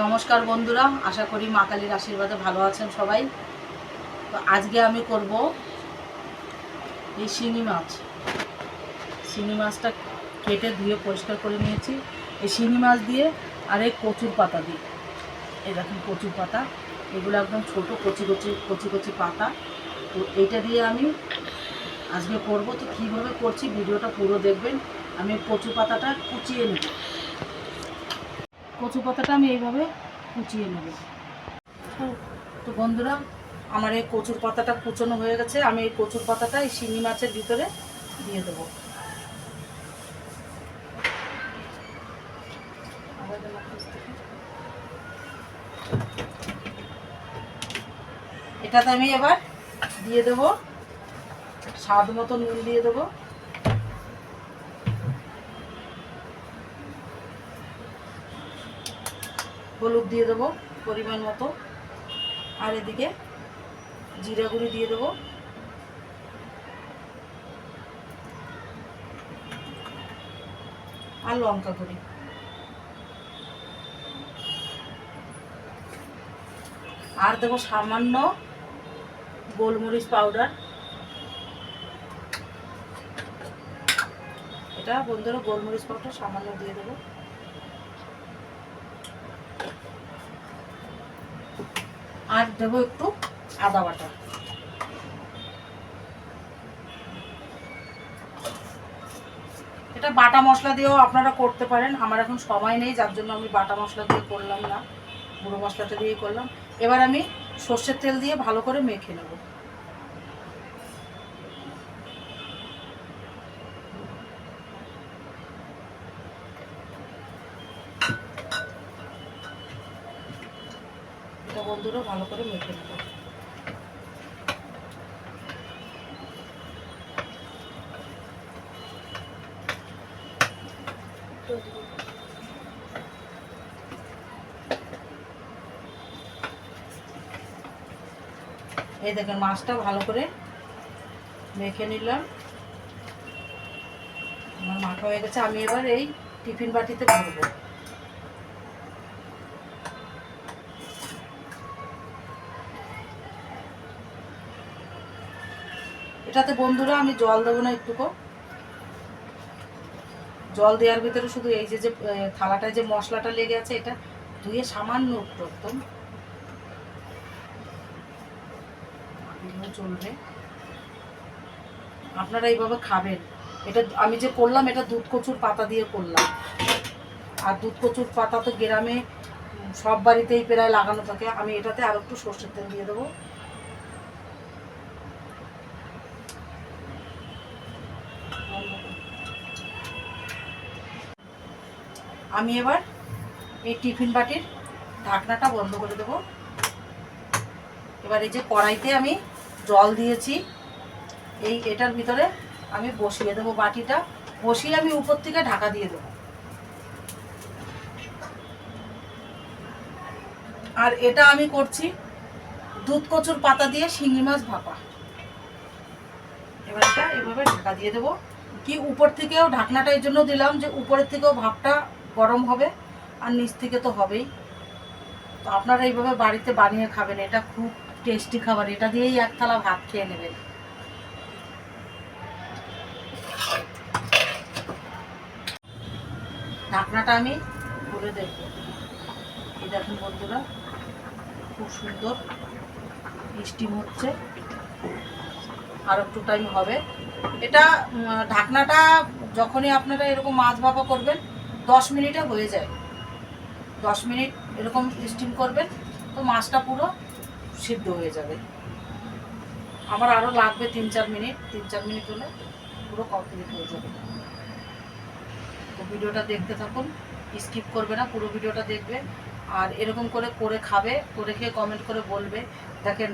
নমস্কার বন্ধুরা, আশা করি মা কালীর আশীর্বাদে ভালো আছেন সবাই। তো আজকে আমি করব এই শিঙি মাছ। শিঙি মাছটা কেটে ধুয়ে পরিষ্কার করে নিয়েছি। এই শিঙি মাছ দিয়ে আর এই কচুর পাতা এই দেখুন, কচুর পাতা। এগুলো একদম ছোট, কচি কচি কচি কচি পাতা। তো এইটা দিয়ে আমি আজকে করব। তো কীভাবে করছি, ভিডিওটা পুরো দেখবেন। আমি কচু পাতাটা কুচিয়ে নেব। কচু পাতাটা আমি এইভাবে কুচিয়ে নেব। তো বন্ধুরা, আমার এই কচুর পাতাটা কুচোনো হয়ে গেছে। আমি এই কচুর পাতাটা এই শিঙি মাছের ভিতরে দিয়ে দেবো। এটাতে আমি এবার দিয়ে দেবো, স্বাদ মতো নুন দিয়ে দেবো। হলুদ দিয়ে দেবো পরিমাণ মতো। আর এদিকে জিরা গুঁড়ি দিয়ে দেবো। আর লঙ্কা গুঁড়ি। আর দেবো সামান্য গোলমরিচ পাউডার। এটা বন্ধুরা গোলমরিচ পাউডার সামান্য দিয়ে দেবো। আর দেবো একটু আদা বাটা। এটা বাটা মশলা দিয়েও আপনারা করতে পারেন, আমার এখন সময় নেই, যার জন্য আমি বাটা মশলা দিয়ে করলাম না, গুঁড়ো মশলাটা দিয়ে করলাম। এবার আমি সর্ষের তেল দিয়ে ভালো করে মেখে নেব। বন্ধুরা ভালো করে মেখে নেব। এই দেখেন, মাছটা ভালো করে মেখে নিলাম। আমার মাখা হয়ে গেছে, আমি এবার এই টিফিন বাটিতে ভরবো। এটাতে বন্ধুরা আমি জল দেবো না একটুকু। জল দেওয়ার ভিতরে শুধু এই যে যে থালাটায় যে মশলাটা লেগে আছে, এটা ধুয়ে সামান্য একদম চলবে। আপনারা এইভাবে খাবেন। এটা আমি যে করলাম, এটা দুধ কচুর পাতা দিয়ে করলাম। আর দুধ কচুর পাতা তো গ্রামে সব বাড়িতেই প্রায় লাগানো থাকে। আমি এটাতে আর একটু সর্ষের তেল দিয়ে দেবো। আমি এবার এই টিফিন বাটির ঢাকনাটা বন্ধ করে দেবো। এবার এই যে কড়াইতে আমি জল দিয়েছি, এই এটার ভিতরে আমি বসিয়ে দেবো বাটিটা। বসিয়ে আমি উপর থেকে ঢাকা দিয়ে দেবো। আর এটা আমি করছি দুধ কচুর পাতা দিয়ে শিঙি মাছ ভাপা। এবার এটা এভাবে ঢাকা দিয়ে দেবো। কি উপর থেকেও ঢাকনাটা এই জন্য দিলাম যে উপরের থেকেও ভাপটা গরম হবে আর নিচ থেকে তো হবেই। তো আপনারা এইভাবে বাড়িতে বানিয়ে খাবেন, এটা খুব টেস্টি খাবার। এটা দিয়েই এক থালা ভাত খেয়ে নেবেন। ঢাকনাটা আমি খুলে দেখব। এই দেখুন বন্ধুরা, খুব সুন্দর স্টিম হচ্ছে। আর একটু টাইম হবে। এটা ঢাকনাটা যখনই আপনারা এরকম মাছ ভাপা করবেন দশ মিনিটে হয়ে যায়। দশ মিনিট এরকম স্টিম করবেন, তো মাছটা পুরো সিদ্ধ হয়ে যাবে। আমার আরও লাগবে তিন চার মিনিট, তিন চার মিনিট হলে পুরো কমপ্লিট হয়ে যাবে। তো ভিডিওটা দেখতে থাকুন স্কিপ করবে না, পুরো ভিডিওটা দেখবে। আর এরকম করে করে খাবে, করে খেয়ে কমেন্ট করে বলবে, দেখেন,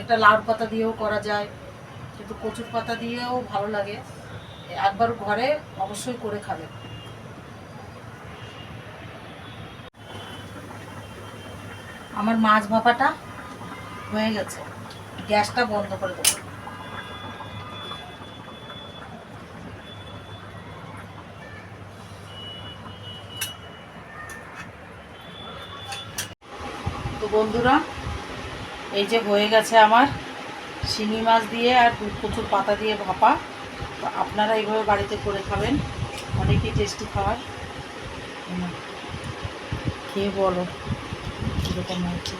এটা লাউ পাতা দিয়েও করা যায়, কিন্তু কচুর পাতা দিয়েও ভালো লাগে। একবার ঘরে অবশ্যই করে খাবে আমার মাছ ভাপাটা হয়ে গেছে। গ্যাসটা বন্ধ করে দেবো। তো বন্ধুরা, এই যে হয়ে গেছে আমার শিঙি মাছ দিয়ে আর কচুর পাতা দিয়ে ভাপা। তো আপনারা এইভাবে বাড়িতে করে খাবেন। অনেকই টেস্টি খাবার। খেয়ে বলো। কীরকম হয়েছে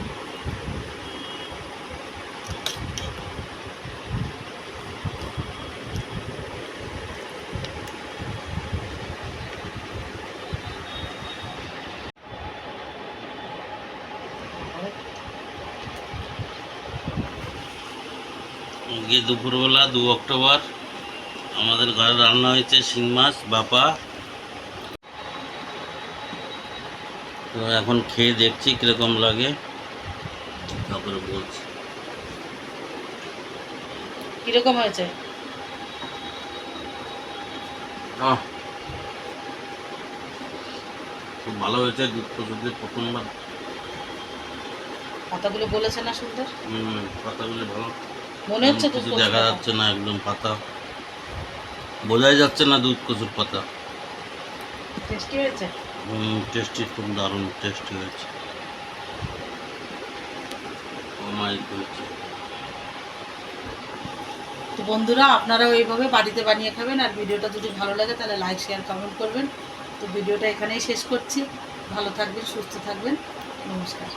গিয়ে দুপুরবেলা দু অক্টোবর আমাদের ঘরে রান্না হয়েছে শিং মাছ বাপা তো এখন খেয়ে দেখছি কীরকম লাগে। তারপরে বলছি। কীরকম হয়েছে? খুব ভালো হয়েছে দুধ কচুতে প্রথমবার। পাতাগুলো বলেছে না সুন্দর? হুম, পাতাগুলো ভালো। মনে হচ্ছে কিছু দেখা যাচ্ছে না একদম পাতা। বোঝাই যাচ্ছে না দুধ কচুর পাতা। টেস্টি হয়েছে? টেস্টি খুব দারুণ টেস্ট হয়েছে। তো বন্ধুরা আপনারাও এইভাবে বাড়িতে বানিয়ে খাবেন আর ভিডিওটা যদি ভালো লাগে তাহলে লাইক শেয়ার কমেন্ট করবেন। তো ভিডিওটা এখানেই শেষ করছি। ভালো থাকবেন, সুস্থ থাকবেন। নমস্কার।